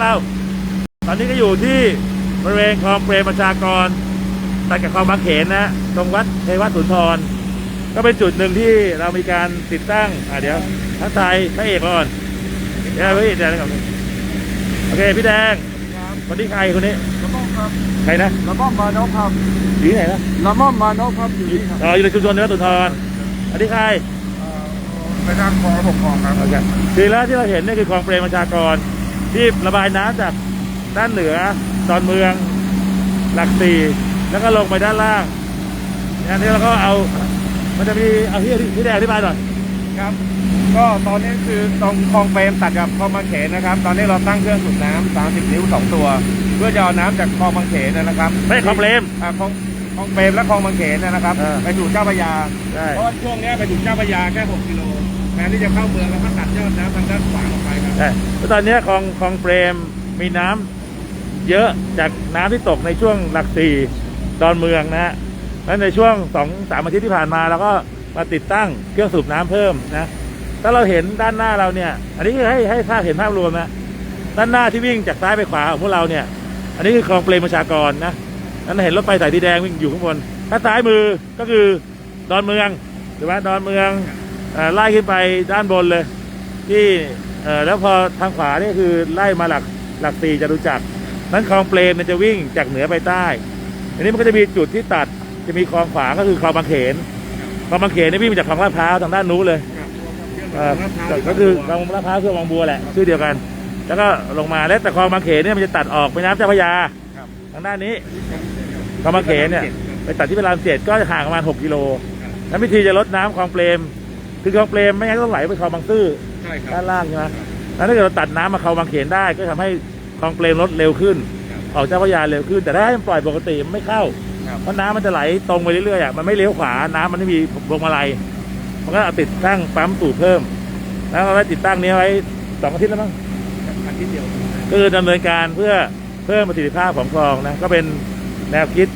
วกเรา ตอนนี้ก็อยู่ที่บริเวณคลองเปรมประชากรตัดกับคลองบางเขนนะตรงวัดเทวสุนทร ก็เป็นจุดหนึ่งที่เรามีการติดตั้งอ่าเดี๋ยวทักทายพระเอกก่อนเดี๋ยวพี่แดงก่อนโอเคพี่แดงคนนี้ใครคนนี้ละม่อมครับใครนะละม่อมมานพครับอยู่ที่ไหนนะละม่อมมานพครับอยู่ที่ครับอ๋ออยู่ในชุมชนเนื้อสุนทรอันนี้ใครไปทางคลองหกคลองครับโอเคคือแล้วที่เราเห็นเนี่ยคือคลองเปรมประชากร ที่ระบายน้ำจากด้านเหนือตอนเมืองหลักสี่แล้วก็ลงไปด้านล่างอันนี้เราก็เอา มันจะมีเอาที่ที่แดงอธิบายหน่อยครับ ก็ตอนนี้คือตรงคลองเปรมตัดกับคลองบางเขนนะครับ ตอนนี้เราตั้งเครื่องสูบน้ำ30นิ้ว2ตัว เพื่อจะเอาน้ำจากคลองบางเขนนะครับไม่ใช่คลองเปรมอ่าคลองคลองเปรมและคลองบางเขนนะครับเออไปสู่เจ้าพระยาใช่เพราะว่าช่วงเนี้ยไปถึงเจ้าพระยาแค่6กิโลแทนที่จะเข้าเมืองแล้วก็ตัดยอดน้ำทางด้านขวาออกไปครับ ใช่แล้วตอนนี้คลองคลองเปรมมีน้ำเยอะจากน้ำที่ตกในช่วงหลักสี่ดอนเมืองนะฮะแล้วในช่วงสองสามอาทิตย์ที่ผ่านมาเราก็มาติดตั้งเครื่องสูบน้ำเพิ่มนะถ้าเราเห็นด้านหน้าเราเนี่ย อันนี้คือให้ให้ภาพเห็นภาพรวมนะด้านหน้าที่วิ่งจากซ้ายไปขวาของพวกเราเนี่ย อันนี้คือคลองเปรมประชากรนะนั้นเห็นรถไฟสายสีแดงวิ่งอยู่ข้างบน ถ้าซ้ายมือก็คือดอนเมืองหรือว่าดอนเมือง ไล่ขึ้นไปด้านบนเลย ที่แล้วพอทางขวานี่คือไล่มาหลักหลักสี่จตุจักนั้นคลองเปรมเนี่ยจะวิ่งจากเหนือไปใต้ อันนี้มันก็จะมีจุดที่ตัดจะมีคลองขวาก็คือคลองบางเขนคลองบางเขนเนี่ยวิ่งมาจากคลองลาดพร้าวทางด้านนู้นเลยก็คือคลองลาดพร้าวคือคลองบัวแหละชื่อเดียวกัน แล้วก็ลงมาแล้วแต่คลองบางเขนเนี่ยมันจะตัดออกไปน้ำเจ้าพระยาทางด้านนี้คลองบางเขนเนี่ยไปตัดที่พระรามเจ็ดก็ห่างประมาณ6กิโลแล้ววิธีจะลดน้ำคลองเปรม คือคลองเปรมไม่งั้นต้องไหลไปคลองบางซื่อใช่ครับด้านล่างใช่ไหมแล้วถ้าเกิดเราตัดน้ำมาเขาบางเขนได้ก็ทำให้คลองเปรมลดเร็วขึ้นออกเจ้าพระยาเร็วขึ้น แต่ถ้าให้มันปล่อยปกติมันไม่เข้า ครับเพราะน้ำมันจะไหลตรงไปเรื่อยๆอะมันไม่เลี้ยวขวา น้ำมันไม่มีพวงมาลัยมันก็เอาติดตั้งปั๊มสูบเพิ่ม แล้วเราได้ติดตั้งนี้ไว้สองอาทิตย์แล้วมั้ง อาทิตย์เดียวก็คือดำเนินการเพื่อเพิ่มประสิทธิภาพของคลองนะก็เป็นแนวคิด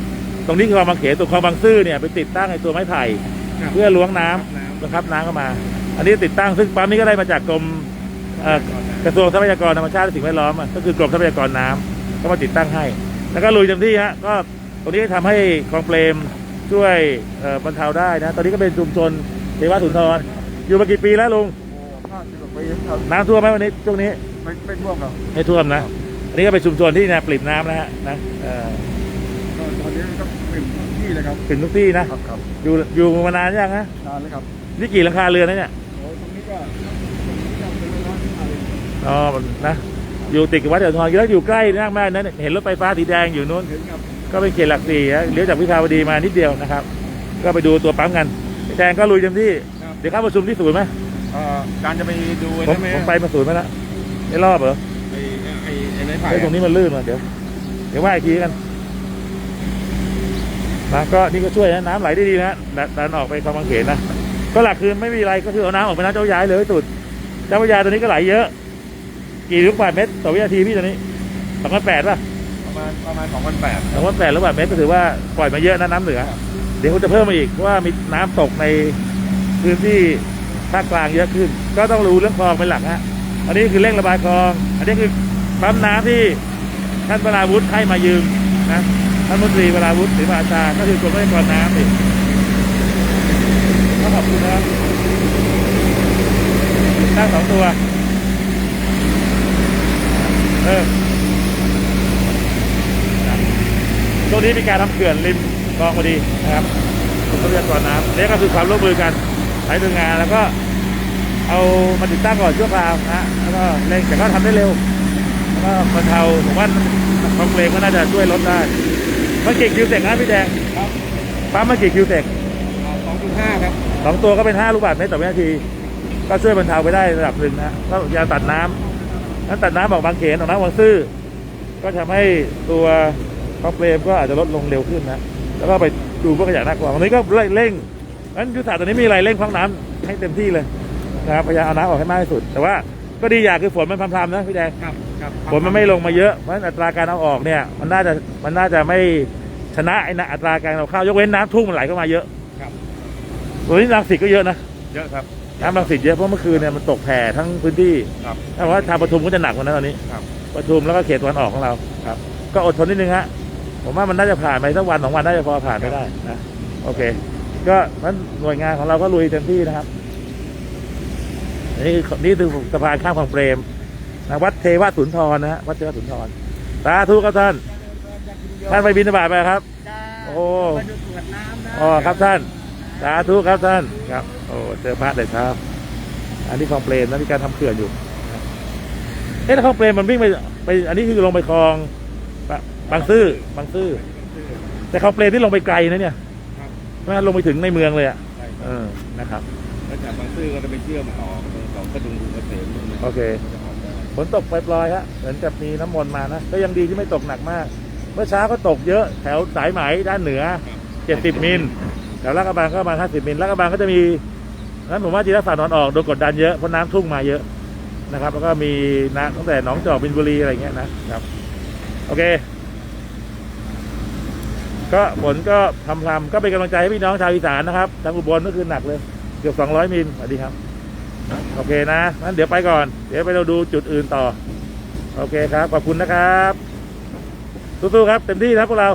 ตรงนี้คือคลองบางเขนตรงคลองบางซื่อเนี่ยไปติดตั้งไอ้ตัวไม้ไผ่ ครับเพื่อล้วงน้ำน้ำบังคับน้ำเข้ามา อันนี้ติดตั้งซึ่งปั๊มนี้ก็ได้มาจากกรมเอ่อกระทรวงทรัพยากรธรรมชาติและสิ่งแวดล้อมอะก็คือกรมทรัพยากรน้ำก็มาติดตั้งให้ แล้วก็ลุยเต็มที่ฮะก็ตรงนี้ทำให้คลองเปรมช่วยเอ่อบรรเทาได้นะตอนนี้ก็เป็นชุมชนเทวสุนทรอยู่มากี่ปีแล้วลุงห้าสิบกว่าปีครับน้ำท่วมไหมวันนี้ช่วงนี้ ไม่ไม่ท่วมครับ ไม่ท่วมนะ อันนี้ก็เป็นชุมชนที่นะปริ่มน้ำนะฮะนะเอ่อ ก็ตอนนี้ก็เป็นที่เลยครับถึงทุกที่นะ ครับครับอยู่อยู่มานานยังฮะนานเลยครับนี่กี่หลังคาเรือนนะเนี่ยโอ้ตรงนี้ก็ยังเป็นร้านอะไรอ๋อนะอยู่ติดกับวัดเดือดทองอยู่แล้วอยู่ใกล้มากมากนะเห็นรถไฟฟ้าสีแดงอยู่นู้น เห็นครับก็เป็นเขตหลักสี่ฮะเลี้ยวจากวิภาวดีมานิดเดียวนะครับ ก็ไปดูตัวปั๊มกันแดงก็ลุยเต็มที่ครับเดี๋ยวเข้าประชุมที่ศูนย์ไหมเอ่อการจะไปดูผมได้ไหมผมไปมาศูนย์มาแล้วไม่รอบเหรอไอ้ไอ้ไอ้ไม้ไผ่ไอ้ยตรงนี้มันลื่นมาเดี๋ยว เดี๋ยวว่าอีกทีกัน นะก็นี่ก็ช่วยนะน้ำไหลได้ดีนะดันดันออกไปคลองบางเขนนะก็หลักคือไม่มีอะไรก็คือเอาน้ำออกไปน้ำเจ้าพระยาให้เลยสุดเจ้าพระยาตัวนี้ก็ไหลเยอะ กี่ลูกบาศก์เมตรต่อวินาทีพี่ตัวนี้สองพันแปดป่ะประมาณประมาณสองพันแปดสองพันแปดลูกบาศก์เมตรก็ถือว่าปล่อยมาเยอะนะน้ำเหนือ เดี๋ยวเขาจะเพิ่มมาอีกเพราะว่ามีน้ำตกในพื้นที่ภาคกลางเยอะขึ้น ก็ต้องรู้เรื่องคลองเป็นหลักฮะอันนี้คือเร่งระบายคลอง อันนี้คือปั๊มน้ำที่ท่านวราวุฒิให้มายืมนะ ท่านมนตรีวราวุฒิศรีมาชา ก็คือกรมทรัพยากรน้ำนี่ก็ขอบคุณนะครับตั้งสองตัว เออนะช่วงนี้มีการทำเขื่อนริมคลองพอดีนะครับกรมทรัพยากรน้ำนี่ก็คือความร่วมมือกันหลายหน่วยงานแล้วก็เอามาติดตั้งก่อนชั่วคราวนะแล้วก็เร่งแต่ก็ทำได้เร็วแล้วก็บรรเทาผมว่าคองเพลงก็น่าจะช่วยลดได้ มันกี่คิวเสกนะพี่แดงครับปั๊มมากี่คิวเสกสองจุดห้าครับสองตัวก็เป็นห้าลูกบาศก์เมตรต่อวินาที ก็ช่วยบรรเทาไปได้ระดับหนึ่งนะก็ยาตัดน้ำนั้นตัดน้ำออกบางเขนออกน้ำบางซื่อก็ทำให้ตัวคองเพลมก็อาจจะลดลงเร็วขึ้นนะแล้วก็ไปดูพวกขยะหน้ากวางตรงนี้ก็เร่งนั้นยุทธศาสตร์ตอนนี้มีอะไรเร่งพักน้ำให้เต็มที่เลยนะครับพยายามเอาน้ำออกให้มากที่สุด แต่ว่า ก็ดีอย่างคือฝนมันพรำๆนะพี่แดงครับครับฝนมันไม่ลงมาเยอะเพราะฉะนั้นอัตราการเอาออกเนี่ย มันน่าจะมันน่าจะไม่ชนะไอ้นะอัตราการเอาเข้ายกเว้นน้ำทุ่งมันไหลเข้ามาเยอะครับตัวนี้รังสิตก็เยอะนะเยอะครับน้ำรังสิตเยอะเพราะเมื่อคืนเนี่ยมันตกแผ่ทั้งพื้นที่ครับถ้าว่าชาวปทุมก็จะหนักกว่านั้นตอนนี้ครับประชุมแล้วก็เขตตะวันออกของเราครับ ก็อดทนนิดนึงฮะผมว่ามันน่าจะผ่านไปสักวันสองวันน่าจะพอผ่านไปได้นะโอเค ก็นั้นหน่วยงานของเราก็ลุยเต็มที่นะครับ นี่นี่คือสะพานข้ามคลองเปรมนะวัดเทวสุนทรนะฮะวัดเทวสุนทรสาธุครับท่าน ท่านไปบินบาตไปครับ โอ้มาดูตรวจน้ำนะอ๋อครับท่าน สาธุครับท่านครับ โอ้เจอพระแต่เช้าอันนี้คลองเปรมนะมีการทำเขื่อนอยู่เอ๊ะแล้วคลองเปรมมันวิ่งไปไป อันนี้คือลงไปคลองบะบางซื่อบางซื่อแต่คลองเปรมที่ลงไปไกลนะเนี่ยครับไม่ลงไปถึงในเมืองเลยอะใช่เออนะครับแล้วจากบางซื่อก็จะไปเชื่อมต่อตรง ของกระดุมกรุงเกษมนู่นนะโอเค ฝนตกปล่อยๆฮะ เหมือนกับมีน้ำมนต์มานะ ก็ยังดีที่ไม่ตกหนักมาก เมื่อเช้าก็ตกเยอะแถวสายไหมด้านเหนือ 70 มิล แถวลาดกระบังก็ประมาณ50 มิลลาดกระบังก็จะมีนั้นผมว่าจีรศักดิ์นอนออกโดนกดดันเยอะเพราะน้ำทุ่งมาเยอะนะครับ แล้วก็มีน้ำตั้งแต่หนองจอกบินบุรีอะไรเงี้ยนะครับ โอเค ก็ฝนก็ทำทำก็เป็นกำลังใจให้พี่น้องชาวอีสานนะครับทางอุบลเมื่อคืนหนักเลย เกือบ200มิลสวัสดีครับ โอเคนะงั้นเดี๋ยวไปก่อน เดี๋ยวไปเราดูจุดอื่นต่อ โอเคครับ ขอบคุณนะครับ สู้ๆครับ เต็มที่นะพวกเรา